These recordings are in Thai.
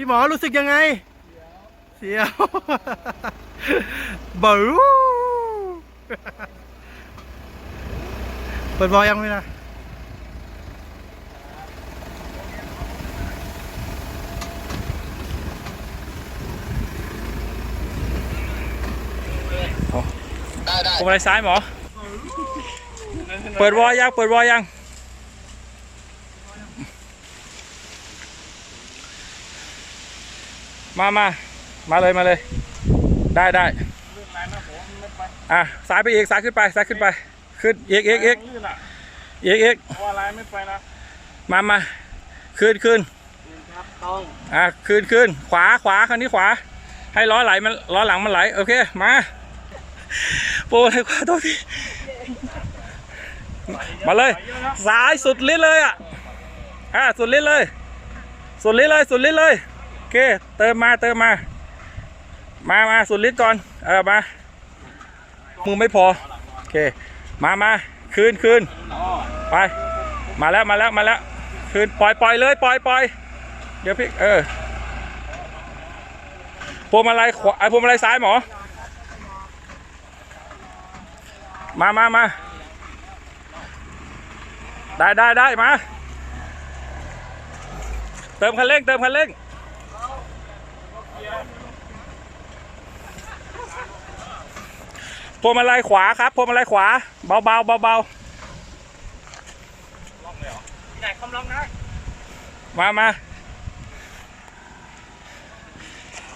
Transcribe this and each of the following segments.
พี่หมอรู้สึกยังไง เสียวบูเปิดบอลยังไม่นะได้ได้พวงมาลัยซ้ายหมอ เปิดวอลยัง เปิดวอลยัง มามามาเลยมาเลย ได้ได้อะซ้ายไปอีกซ้ายขึ้นไปซ้ายขึ้นไป ขึ้นอีกอีกอีกลื่นอะอีกอีกว่าอะไรไม่ไปนะมามาขึ้นขึ้นครับต้องอะขึ้นขึ้นขวาขวาคันนี้ขวา ให้ล้อไหลมันล้อหลังมันไหลโอเคมาโปรอะไรขวาตัวพี่มาเลยสายสุดลิ้นเลยอะอะสุดลิ้นเลย สุดลิ้นเลยสุดลิ้นเลยโอ เค เติมมาเติมมา มามาสุดลิ้นก่อน เออมามือไม่พอ โอเค มามาคืนคืนไป มาแล้วมาแล้วมาแล้วคืนปล่อยปล่อยเลยปล่อยปล่อยเดี๋ยวพี่เออพวงมาลัยขวาไอพวงมาลัยซ้ายหมอ มามามาได้ได้ได้มา เติมคันเร่งเติมคันเร่ง พวงมาลัยขวาครับพวงมาลัยขวา เบาเบาเบาเบาล่องเลยเหรอที่ไหนคำร้องนะมามา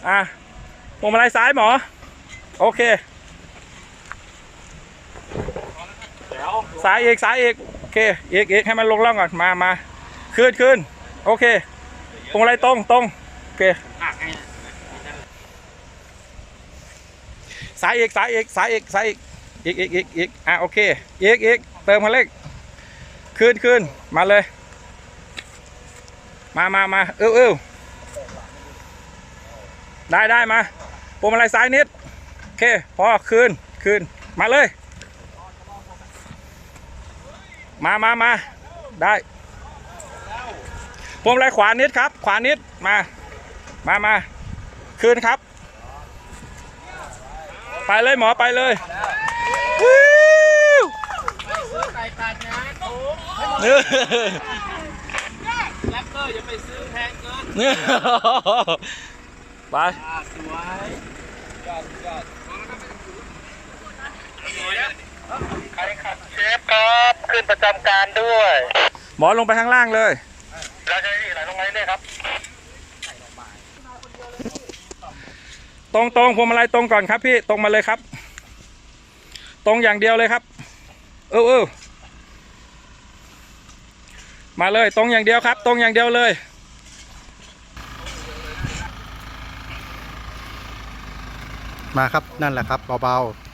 อะพวงมาลัยซ้ายหมอ โอเคเดี๋ยวซ้ายอีกซ้ายเอกโอเคเอีกอีกให้มันลงล่องก่อนมามาขึ้นขึ้นโอเคพวงมาลัยตรงตรงโอเค หักไงซ้ายอีกซ้ายอีกซ้ายอีกซ้ายอีกอีกอีกอีกอีกอะโอเคอีกอีกเติมคันเร่งขึ้นขึ้นมาเลย มามามาเอ้วเอ้วได้ได้มาพวงมาลัยซ้ายนิดโอเคพอคืนคืนมาเลย มามามาได้พวงมาลัยขวานิดครับ ขวานิดมา มามาคืนครับ ไปเลยหมอไปเลยวิวไก่ตัดนะโอ้เนื้อแรปเตอร์อย่าไปซื้อแพงเกินเนื้อไปอ่าสวยยอดยอดใครขับเชฟครับขึ้นประจำการด้วย หมอลงไปข้างล่างเลย เราจะไหลลงมาเรื่อยๆครับ ตรงตรงพวงมาลัยตรงก่อนครับพี่ตรงมาเลยครับ ตรงอย่างเดียวเลยครับ เออเออมาเลยตรงอย่างเดียวครับ ตรงอย่างเดียวเลยมาครับนั่นแหละครับเบาๆ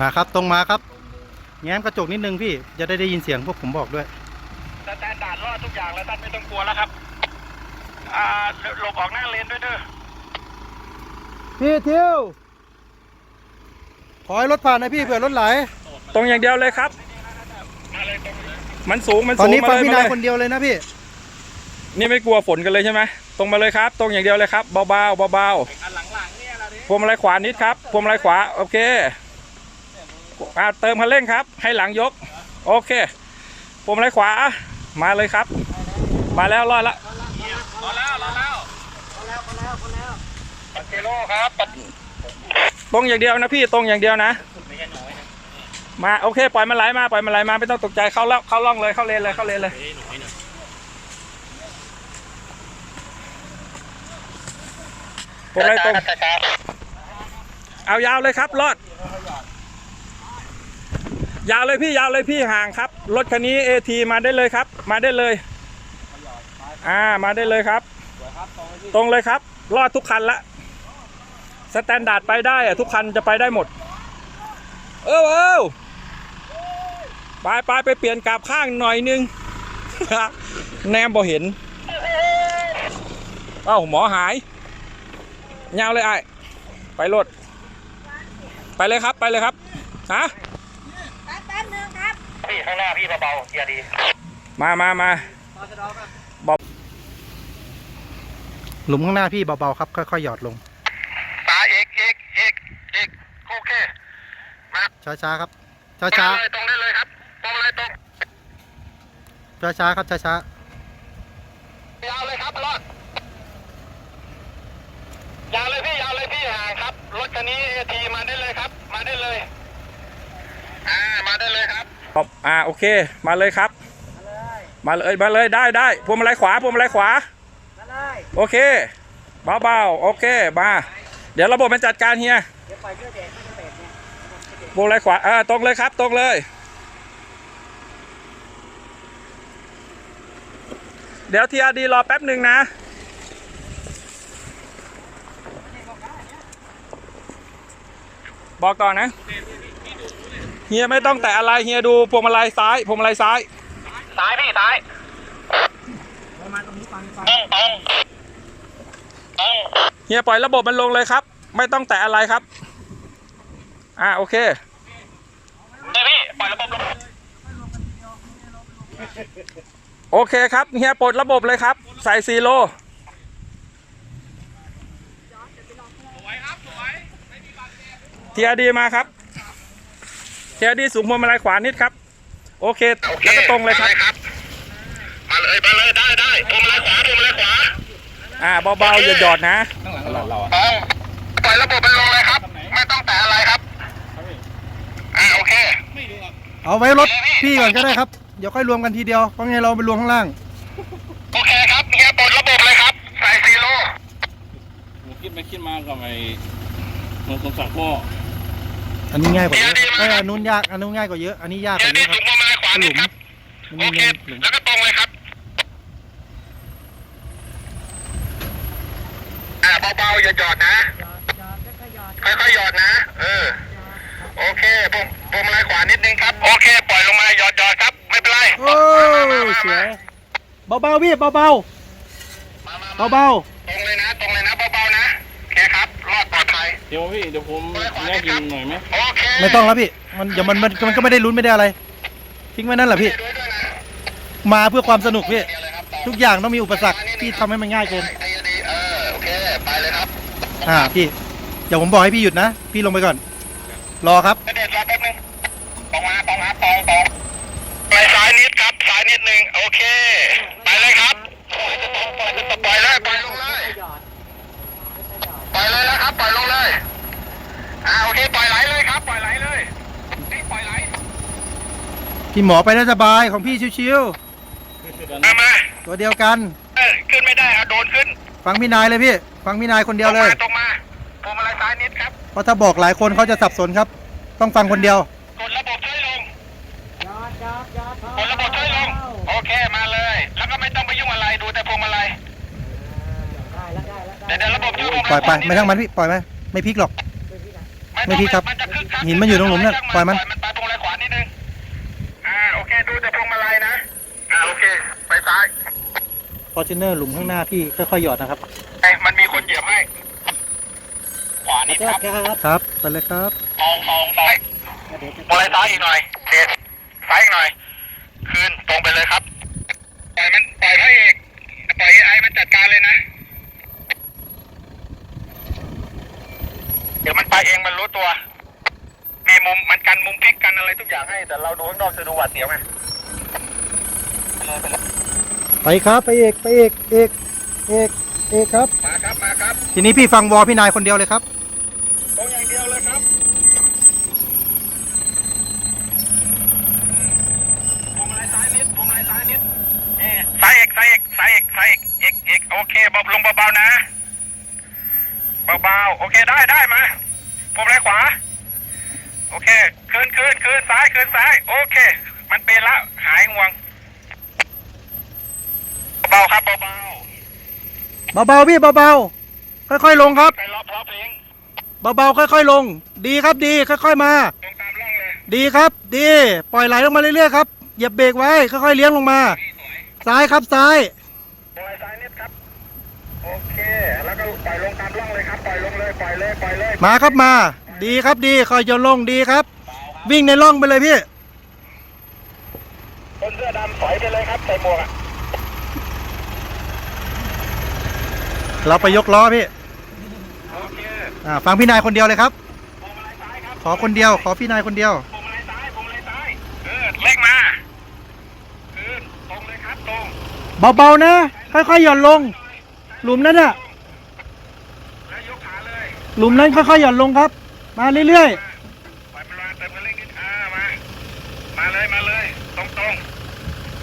มาครับตรงมาครับ แง้มกระจกนิดนึงพี่จะได้ได้ยินเสียงพวกผมบอกด้วย ดาร์ดรอดทุกอย่างแล้วท่านไม่ต้องกลัวแล้วครับอ่าหลบออกหน้าเลนด้วยเด้อพี่เที่ยวขอให้รถผ่านนะพี่เผื่อรถไหล ตรงอย่างเดียวเลยครับมันสูงมันตอนสูงนี้มาฟังเลยพี่มานายเลยคนเดียวเลยนะพี่ นี่ไม่กลัวฝนกันเลยใช่ไหมตรงมาเลยครับ ตรงอย่างเดียวเลยครับเบาๆเบาอันหลังๆเนี่ยเราดิ ๆพวงมาลัยขวานิดครับพวงมาลัยขวาโอเคอ่าเติมคันเร่งครับ ให้หลังยก โอเคพวงมาลัยขวา มาเลยครับ มาแล้วรอดละรอแล้วรอแล้วปัจเจโร่ครับปัจตรงอย่างเดียวนะพี่ตรงอย่างเดียวนะไม่ใช่น้อยนะ มาโอเคปล่อยมันไหลมาปล่อยมันไหลมาไม่ต้องตกใจเข้าแล้วเข้าล่องเลยเข้าเลนเลยเข้าเลนเลยเฮ้ยหน่อยนะพวงมาลัยตรงช้าๆช้าเอายาวเลยครับรอด ยาวเลยพี่ยาวเลยพี่ห่างครับ รถคันนี้เอทีมาได้เลยครับ มาได้เลย อ่ามาได้เลยครับ ตรงเลยครับ รอดทุกคันละสแตนดาร์ดไปได้อะทุกคันจะไปได้หมด เออเออไปไปไปเปลี่ยนกลับข้างหน่อยนึงแนมบ่เห็น เอ้าหมอหายยาวเลยไอ้ไปรถไปเลยครับไปเลยครับฮะ แป๊บแป๊บนึงครับ ๆ พี่ข้างหน้าพี่เบาๆเกียร์ดี มามามาหลุมข้างหน้าพี่เบาๆครับ ค่อยๆหยอดลงตาเอกเอกเอกเอกโอเคช้าๆครับตรงช้าเลยตรงได้เลยครับตรงเลยตรงๆช้าๆครับช้ายาวเลยครับรอดยาวเลยพี่ยาวเลยพี่ห่างครับรถคันนี้เอทีมาได้เลยครับ มาได้เลย อ่ามาได้เลยครับ ครับอ่าโอเค มาเลยครับ มาเลยมาเลยได้ได้พวงมาลัยขวาพวงมาลัยขวาโอเคเบาๆโอเคมา เดี๋ยวระบบมันจัดการเฮียพวงมาลัยขวาอ่าตรงเลยครับตรงเลย เดี๋ยวทีอาดีรอแป๊บหนึ่งนะบอกต่อนะ เฮียไม่ต้องแตะอะไรเฮียดูพวงมาลัยซ้ายพวงมาลัยซ้ายซ้ายพี่ซ้ายตรงตรงตรงเฮียปล่อยระบบมันลงเลยครับ ไม่ต้องแตะอะไรครับ อ่าโอเคนี่พี่ปล่อยระบบลงโอเคครับเฮียปลดระบบเลยครับ ใส่ซีโร่ทีอาดีมาครับ ทีอาดีสูงพวงมาลัยขวานิดครับ โอเค โอเคแล้วก็ตรงเลยครับ มาเลยมาเลยได้ได้พวงมาลัยขวาพวงมาลัยขวาอ่าเบาๆอย่าหยอดนะตรงปล่อยระบบมันลงเลยครับ ไม่ต้องแตะอะไรครับอ่าโอเค เอาไว้รถพี่ก่อนก็ได้ครับ เดี๋ยวค่อยรวมกันทีเดียว เพราะไงเราไปรวมข้างล่าง โอเคครับเฮียปลดระบบเลยครับ ใส่ซีโร่ ผมคิดไปคิดมากับไอ้เมืองสมศักดิ์พ่อ อันนี้ง่ายกว่าเยอะเอ้ยอันนู้นยาก อันนู้นง่ายกว่าเยอะ อันนี้ยากกเฮียว่าเยนี่อะคถึรับงพวงมาลัยขวาหลุนี่มครับมันโอมีเคหลุมแล้วก็ตรงเลยครับอ่าเบาๆอย่าหยอดนะค่อยๆหยอดนะ เออ โอเคพวงพวงมาลัยขวานิดนึงครับ โอเค ปล่อยลงมาหยอดหยอดครับ ไม่เป็นไรโอ้ยสวยเบาๆพี่เบามามามาๆเบาต เดี๋ยวพี่เดี๋ยวผมแยกกินหน่อยไหมโอเคๆไม่ต้องแล้วพี่ มันเดี๋ยวมันมันมันก็ไม่ได้ลุ้นไม่ได้อะไร ทิ้งไว้นั่นแหละพี่ ด้วยด้วยนะมาเพื่อความสนุกพี่ เดี๋ยวเลยครับต่อทุกอย่างต้องมีอุปสรรคพี่ทำให้มันง่ายเกิน ไอ้ดีเออโอเค ไปเลยครับ อ่าพี่ เดี๋ยวผมบอกให้พี่หยุดนะ พี่ลงไปก่อน รอครับ เด็ดรอแป๊บนึงตรงมาตรงครับตรงตรงไปซ้ายนิดครับ ซ้ายนิดนึง โอเค ไปเลยครับ ปล่อยเลย ปล่อยลงเลย ปล่อยเลยนะครับ ปล่อยลงเลย อ่า โอเค ปล่อยไหลเลยครับ ปล่อยไหลเลยนี่ปล่อยไหล พี่หมอไปได้สบายของพี่ชิวมามาๆตัวเดียวกัน เออขึ้นไม่ได้เอาโดนขึ้นฟังพี่นายเลยพี่ ฟังพี่นายคนเดียวเลย ตรงมาตรงมาพวงมาลัยซ้ายนิดครับ เพราะถ้าบอกหลายคนเขาจะสับสนครับ ต้องฟังคนเดียว กดระบบช่วยลง กดระบบช่วยลง โอเคมาเลย แล้วก็ไม่ต้องไปยุ่งอะไรดูแต่พวงมาลัยเดี๋ยวเดี๋ยวระบบช่วยพวงมาปล่ลัอยยไปไม่ทั้งมันพี่ ปล่อยไปไม่พลิกหรอก ไม่ผิดครับนจะคึกคักหินมันอยู่ตรงหลุมนั่นปล่อยมัน ปล่อยมันไปพวงมาลัยขวานิดนึง อ่า โอเค ดูแต่พวงมาลัยนะ อ่า โอเค ไปซ้าย ฟ อร์จูเนอร์หลุมข้างหน้าพี่ค่อยๆหยอดนะครับไอ้ยมันมีคนเหยียบให้ ขวานิดครับครับไปเลยครับมองมองไปมองซ้ายอีกหน่อยเด็ดซ้ายอีกหน่อย คืนตรงไปเลยครับปล่อยมันปล่อยพระเอกปล่อยไอ้มันจัดการเลยนะ เดี๋ยวมันไปเองมันรู้ตัว มีมุมมันกันมุมพลิกกันอะไรทุกอย่างให้ แต่เราดูข้างนอกจะดูหวาดเสียวไงไปเลยไปเลย ไปครับไปเอกไปเอกเอกเอกเอกครับ มาครับมาครับทีนี้พี่ฟังวอพี่นายคนเดียวเลยครับตรงอย่างเดียวเลยครับพวงมาลัยซ้ายนิดพวงมาลัยซ้ายนิดเอ๊ะซ้ายเอกซ้ายเอกซ้ายเอกซ้ายเอกเอกเอกโอเคเบาลงเบาๆนะเบาๆโอเคได้ได้มาพวงมาลัยขวา โอเคคืนคืนคืนซ้ายคืนซ้าย โอเค มันเป็นละหายห่วงเบาๆครับเบาเบาๆพี่เบาๆค่อยๆลงครับ ๆไปรอบรอบเพลงเบาๆค่อยๆลง ดีครับดีค่อยๆมา ลงตามร่องเลยดีครับ ดี ปล่อยไหลลงมาเรื่อยๆครับเหยียบเบรกไว้ค่อยๆเลี้ยงลงมาซ้ายครับซ้ายพวงมาลัยซ้ายนิดครับ โอเค แล้วก็ปล่อยลงตามร่องเลยครับ ปล่อยลงเลย ปล่อยเลย ปล่อยเลยมาครับมา ดีครับดีคอยโยนลงดีครับ วิ่งในร่องไปเลยพี่ คนเสื้อดำถอยไปเลยครับ ใส่หมวกอะ เราไปยกล้อพี่โอเคอ่าฟังพี่นายคนเดียวเลยครับ พวงมาลัยซ้ายครับขอคนเดียว ขอพี่นายคนเดียว พวงมาลัยซ้ายพวงมาลัยซ้ายเออเล็กมาคืนตรงเลยครับตรงเบาๆนะ ค่อยๆหย่อนลง หลุมนั้นอะแล้วยกขาเลยหลุมนั้นค่อยๆหย่อนลงครับ มาเรื่อยปล่อยมันวางเติมกันเร่งนิดอ่ามามาเลยมาเลย ตรงตรง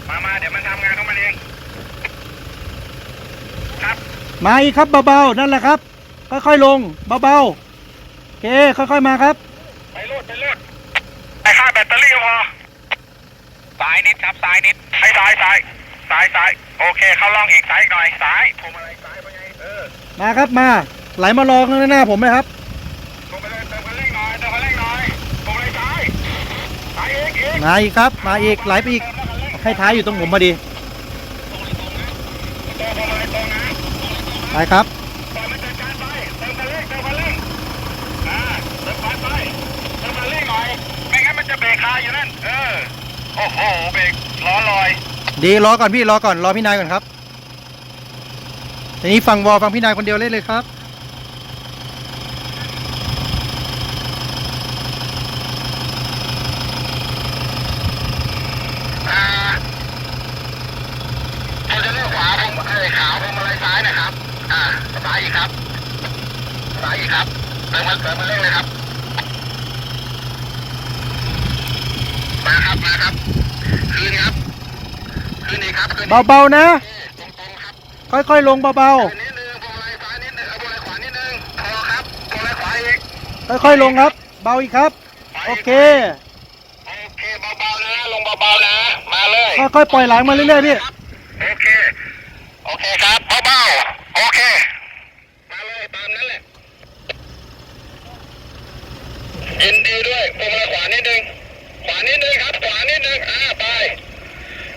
มามาเดี๋ยวมันทำงานของมันเอง ครับๆ มาอีกครับเบาๆนั่นแหละครับ ค่อยๆลงเบาๆโอเคค่อยๆมาครับ ไปรูดไปรูดไอ้ค่าแบตเตอรี่ก็พอสายนิดครับสายนิดไอ้สายสายสายสายโอเค เข้าล่องอีกสายอีกหน่อยสายผมอะไรสายไปไงเออมาครับมา ไหลมารอข้างหน้าผมไหมครับลงไปเลยเติมคันเร่งหน่อยเติมคันเร่งหน่อยผมอะไรสายสายอีกอีกมาอีกครับ มาอีกไหลไปอีกให้ท้ายอยู่ตรงผมพอดี เติมผมอะไรตรงนะ ไปครับ ปล่อยมันจัดการไปเติมคันเร่งเติมคันเร่งอ่าเติมคันไปเติมคันเร่งหน่อยไม่งั้นมันจะเบรกคาอยู่นั่นเออโอ้โหเบรกล้อลอยดีรอก่อนพี่รอก่อนรอพี่นายก่อนครับทีนี้ฟังวอลฟังพี่นายคนเดียวเล่นเลยครับ อ่าผมจะเลือกขวาผมเอ้ยขาวผมอะไรซ้ายนะครับ อ่าซ้ายอีกครับซ้ายอีกครับเติมมันเติมมันเร่งเลยครับ มาครับมาครับ คืนครับ คืนอีกครับคืนอีก เบาๆนะ ตรงๆครับ ค่อยๆลงเบา คืนนิดนึงพวงมาลัยซ้ายนิดนึงเอาพวงมาลัยขวานิดนึงพอ ครับพวงมาลัยขวาอีกๆค่อยๆลงครับ เบาอีกครับ โอเคโอเคเบาๆนะลงเบาๆนะมาเลยค่อยๆปล่อยหลังมาเรื่อยๆพี่โอเคโอเคครับเบาๆโอเคมาเลยตามนั้นแหละยินดีด้วยพวงมาลัยขวานิดนึงขวานิดนึงครับขวานิดนึงอ่าไป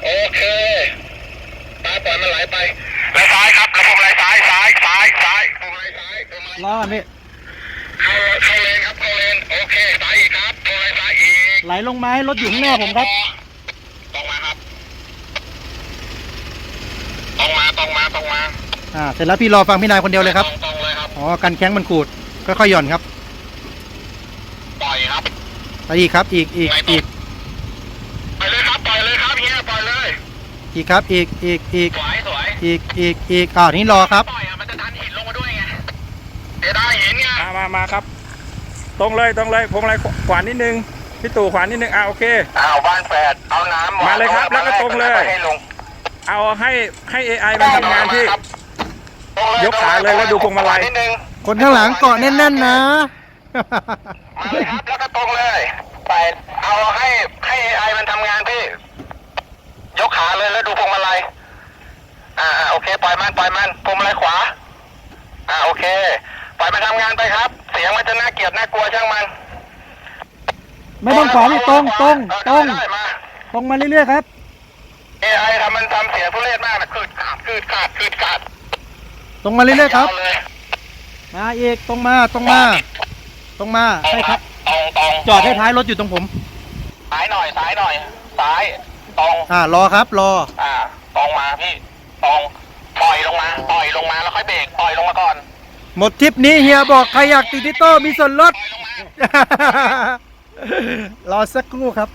โอเค ตาปล่อยมันไหลไปแล้วซ้ายครับแล้วพวงมาลัยซ้ายซ้ายซ้ายซ้ายพวงมาลัยซ้ายพวงมาลัยรอก่อนพี่เข้าเข้าเลนครับเข้าเลนโอเคซ้ายอีกครับพวงมาลัยซ้ายอีกไหลลงมาให้รถอยู่ข้างหน้าผมครับตรงมาครับตรงมาตรงมาตรงมาอ่าเสร็จแล้วพี่รอฟังพี่นายคนเดียวเลยครับตรงตรงเลยครับอ๋อกันแข้งมันขูดค่อยๆหย่อนครับปล่อยครับไปอีกครับอีกอีกอีก อีกครับอีกอีกอีกสวยสวยอีกอีกอีกอ่านี่รอครับปล่อยอะมันจะดันหินลงมาด้วยไงเดี๋ยวได้หินไงมามามาครับ ตรงเลยตรงเลยพวงมาลัยขวานิดนึงพี่ตู่ขวานิดนึงอ่าโอเค อ้าวบ้านแฝดเอาน้ำมาเลยครับแล้วก็ตรงเลย ให้ลงเอาให้ให้ AI มันทำงานที่ ครับตรงยกขาเลยแล้วดูพวงมาลัย นิดนึง คนข้างหลังเกาะแน่นๆนะ มาเลยครับแล้วก็ตรงเลยไปเอาให้ให้ไอมันทำงานพี่ ยกขาเลยแล้วดูพวงมาลัยอ่าอ่าโอเคปล่อยมันปล่อยมันพวงมาลัยขวา อ่าโอเคปล่อยมันทำงานไปครับ เสียงมันจะน่าเกลียดน่ากลัวช่างมันไม่ต้องขวาพี่ตรงตรงเออตรงได้ได้มาตรงมาเรื่อยๆครับ AI ทำมันทำเสียงทุเรศมากนะคืดขาดคืดขาดคืดขาดตรงมาเรื่อยๆครับาวเลยมาอีกตรงมาตรงมา ตรงมาตรงให้คครัรับบตรงตรงจอดให้ท้ายรถอยู่ตรงผม ซ้ายหน่อยซ้ายหน่อยซ้าย ตรงอ่ารอครับรอ อ่าตรงมาพี่ตรงปล่อยลงมาปล่อยลงมาแล้วค่อยเบรกปล่อยลงมาก่อนหมดทริปนี้เฮียบอกใครอยากติดดิโต้มีส่วนลด ปล่อยลงมาร อสักครู่ครับ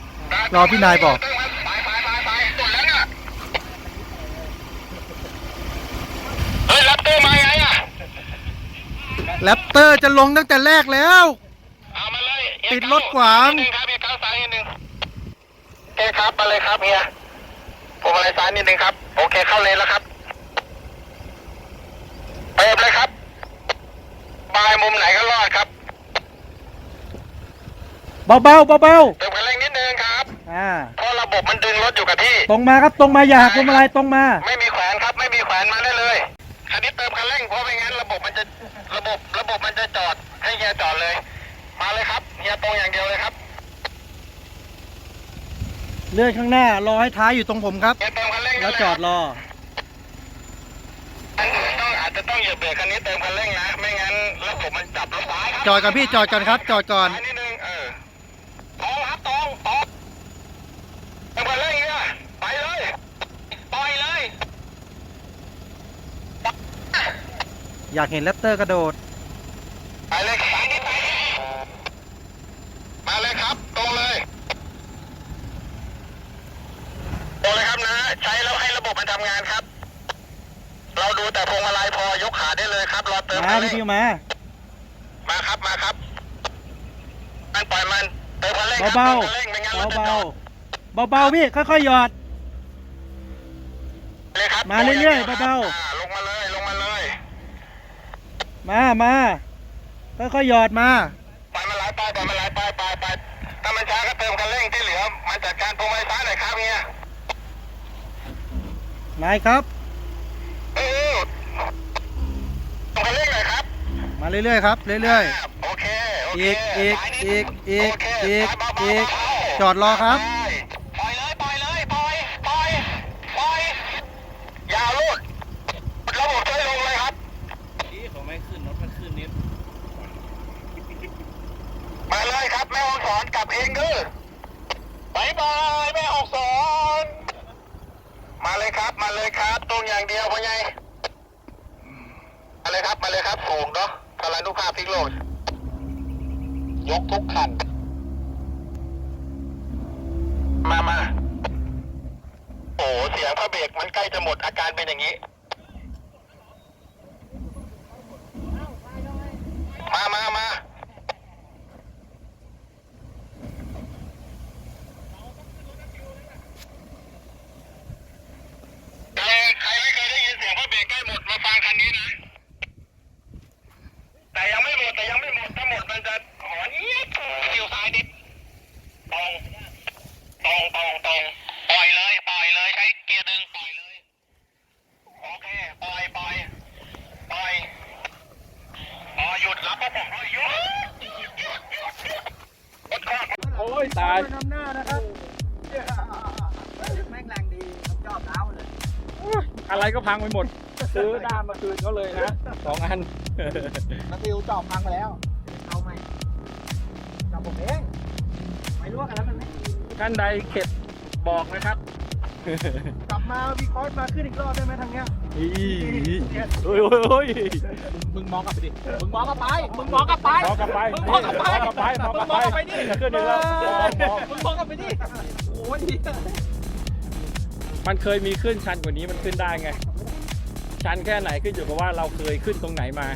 รอพี่นายบอก ไปไปไปไปหมดแล้วเนี่ยเฮ้ยรับตัวมาไงอะแรปเตอร์จะลงตั้งแต่แรกแล้ว เอามาเลยติดรถขวางนิดนึงครับเฮียก้าวซ้ายนิดนึงโอ เคครับมาเลยครับเฮียผมอะไรซ้ายนิดนึงครับ โอเคเข้าเลนแล้วครับเปิดเลยครับ บายมุมไหนก็รอดครับเบาๆเบาเติมคันเร่งนิดนึงครับๆอ่า เพราะระบบมันดึงรถอยู่กับที่ ตรงมาครับตรงมาอย่าหักพวงมาลัยตรงมา ไม่มีแขวนครับ ไม่มีแขวนมาได้เลย คันนี้เติมคันเร่งเพราะไม่งั้นระบบมันจะระบบระบบมันจะจอดให้เฮียจอดเลย มาเลยครับเฮียตรงอย่างเดียวเลยครับ เลื่อนข้างหน้ารอให้ท้ายอยู่ตรงผมครับ แล้วจอดรออาจจะต้องเหยียบเบรคคันนี้เติมคันเร่งนะ ไม่งั้นแล้วผมมันจับแล้วซ้ายจอดก่อนพี่จอดก่อนครับ จอดก่อนนิดนึงเออตรงครับตรงตรงเติมคันเร่งเนี่ยไปเลยปล่อยเลย อยากเห็นแรปเตอร์กระโดดไปเลย ใช้แล้วให้ระบบมันทำงานครับ เราดูแต่พวงมาลัยพอยกขาได้เลยครับ รอเติมมาคันพี่เร่งทิวมามาครับมาครับ มันปล่อยมันเติมคันเร่งครับเบาเติมคันเร่งไม่งั้นรถจะเบาจอดๆเบาๆพี่ค่อยๆหยอด เลยครับมาเรื่อยๆตงเบาๆ อ่ลงมาเลยลงมาเลยมามาค่อยๆหยอดมา ปล่อยมันไหลไปปล่อยมันไหล นายครับ เออเติมคันเร่งหน่อยครับ มาเรื่อยๆครับ เรื่อยาโอเค โอๆเคอีกอีกซ้ายนิดอีกอีกโเคอีกซ้ายเบาๆอีกเบาๆจอดรอครับ ได้ปล่อยเลยปล่อยเลยปล่อยปล่อยปล่อยอยาวลูดระบบช่วยลงเลยครับ ที่เขาไม่ขึ้นรถมันขึ้นนิด มาเลยครับแม่ห้องสอนกลับเองเด้อบายบายแม่ห้องสอนมาเลยครับมาเลยครับตรงอย่างเดียวพ่อใหญ่มาเลยครับมาเลยครับสูงเนาะพลานุภาพพลิกโลดยกทุกคัน มามาโอ้ เสียงพระเบรกมันใกล้จะหมดอาการเป็นอย่างนี้ มามามา ใครใครไม่เคยได้ยินเสียงพระเบรกใกล้หมดมาฟังคันนี้นะ แต่ยังไม่หมดแต่ยังไม่หมดถ้าหมดมันจะหอนเอี๊ยดคิวซ้ายนิดตรงตรงตรงตรงปล่อยเลยปล่อยเลยใช้เกียร์ดึงปล่อยเลยโอเคปล่อยปล่อยปล่อยพอหยุดรับก็ผมด้วยหยุดรถข้าง โอ้ยตายนำหน้านะครับแม่งแรงดีผมชอบเท้าเลยอะไรก็พังไปหมด ซื้อด้ามมาคืนเขาเลยนะสองอันมาติวจอบพังไปแล้วเอาใหม่จอบผมเองไม่รู้ว่ากันแล้วมันไหมท่านใดเข็ดบอกนะครับกลับ มาวีคอร์สมาขึ้นอีกรอบได้ไหมทางเนี้ยอีโอ้ยโอ้ยโอ้ยมึงมองกลับไปดิ มึงมองกลับไป มึงมองกลับไป มองกลับไปมึงมองกลับไปมองกลับไปมองกลับมึงมองกลับไปไปนี่จะขึ้นอีกแล้วมองมึงมองกลับไปดิโอ้ยมันเคยมีขึ้นชันกว่านี้มันขึ้นได้ไง ชันแค่ไหนขึ้นอยู่กับว่าเราเคยขึ้นตรงไหนมา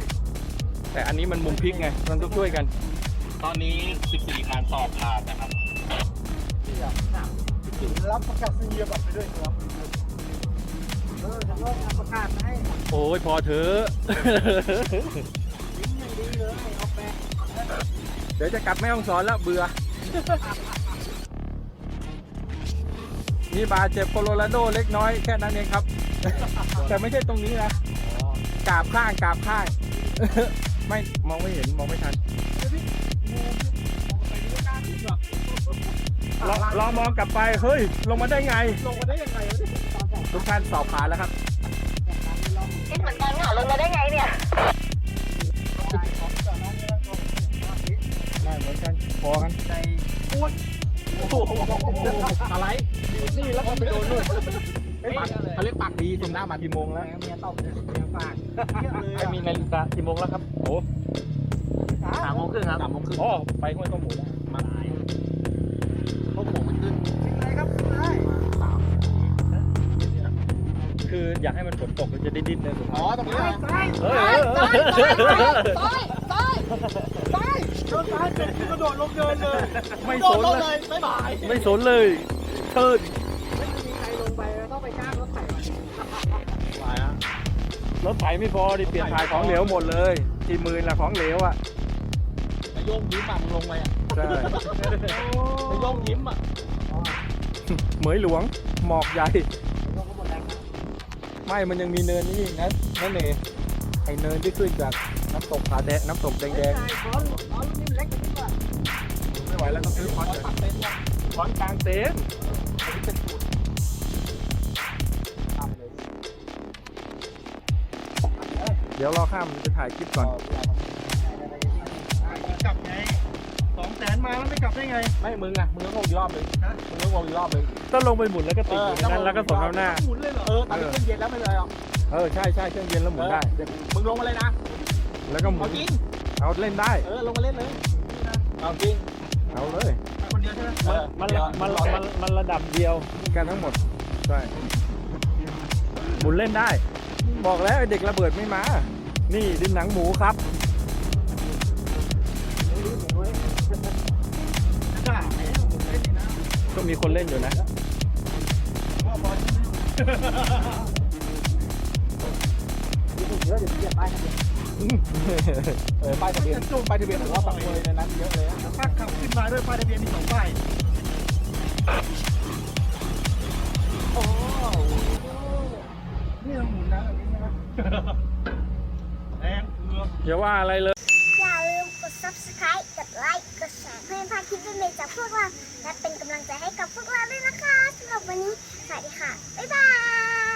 แต่อันนี้มันมุมพลิกไงมันต้องช่วยกัน ตอนนี้ 14คันสอบผ่านนะครับรับประกาศนียบัตรไปด้วยครับ เออทางโลกทำประกาศให้โอ้ยพอเถอะ ยิ้มอย่างดีเลยเอาแปะเดี๋ยวจะกลับแม่ห้องสอนแล้วเบื่อ มีบาดเจ็บโคโลราโดเล็กน้อยแค่นั้นเองครับ แต่ไม่ใช่ตรงนี้นะกราบข้างกราบข้าง ไม่มองไม่เห็นมองไม่ทัน ลองลองมองกลับไป เฮ้ย ลงมาได้ไง ลงมาได้ยังไงวะเนี่ยตอนแข่งทุกท่านสอบผ่านแล้วครับขันนี้ลองคิดเหมือนกันค่ะลงมาได้ไงเนี่ยได้ของจอดน้องเนี่ยลองได้เหมือนกันพอกันในอ้วนโอ้โหอะไรนี่แล้วก็ไปโดนนู่นเขาเรียกปากดีตรงหน้ามากี่โมงแล้วเมียตบเมียฝากเยอะเลยไม่มีนาฬิกากี่โมงแล้วครับโอ้สามโมงครึ่งครับสามโมงครึ่งอ๋อไปห้วยต้มหมูแล้ว อยากให้มันฝนตกมันจะได้ดิ้นเลยสุดอ๋อท้ายตรงนี้ซ้ายเฮ้ยซ้ายซ้ายซ้ายซ้ายซ้ายซ้ายโดนซ้ายเสร็จกระโดดลงเดินเลยไม่โดสดนลงเลเลยยบ๊ายบายไม่สนเลยเชิญไม่มีใครลงไปต้องไปจ้างรถไถมารถไถไม่พอดิเปลี่ยนถ่ายของเหลวหมดเลย ที่มือละของเหลวอะนายโยงยิ้มอะมึงลงไปอะใช่นายโยงยิ้มอะเหมยหลวงหมอกใหญ่ ไม่มันยังมีเนินนี่นะนั่นเองไอเนินที่ขึ้นจากน้ำตกผาแดงน้ำตกแดงแดงไม่ไหวแล้วก็ซื้อคอนเต็นท์คอนกลางเต็นท์เดี๋ยวรอข้ามจะถ่ายคลิปก่อน นมาแล้วไม่กลับได้ไง ไม่มึงอะมึงก็งงอีกรอบนึงมึงก็งงอีกรอบนึงก็ลงไปหมุนแล้วก็ติดอยู่นั้นแล้วก็ส่งเข้าหน้า หมุนเลยเหรอเออตอนนี้ขึ้นเย็นแล้วไม่เลยอะเออใช่ใช่เครื่องเย็นแล้วหมุนได้เดี๋ยวมึงลงมาเลยนะแล้วก็หมุเอานจริงเอาเล่นได้ เออลงมาเล่นเลยเอาจริงเอาเลยคนเดียวใช่ไหมมันมันมันมันระดับเดียว กันทั้งหมดใช่หมุนเล่นได้ บอกแล้วไอ้เด็กระเบิดไม่มา นี่ดินหนังหมูครับ มีคนเล่นอยู่นะเออป้ายทะเบียนป้ายทะเบียนผมว่าปักเวยในนั้นเยอะเลยถ้าขับขึ้นมาด้วยป้ายทะเบียนมีสองป้ายนี่เราหมุนนะแบบนี้นะแรงเกือบ อย่าว่าอะไรเลย อย่าลืมกด subscribe กดไลค์ กดแชร์เพื่อ ไม่พลาดคลิปใหม่ๆจากพวกเรา และเป็นกำลังใจให้กับพวกเราด้วยนะคะสำหรับวันนี้สวัสดีค่ะ บ๊ายบาย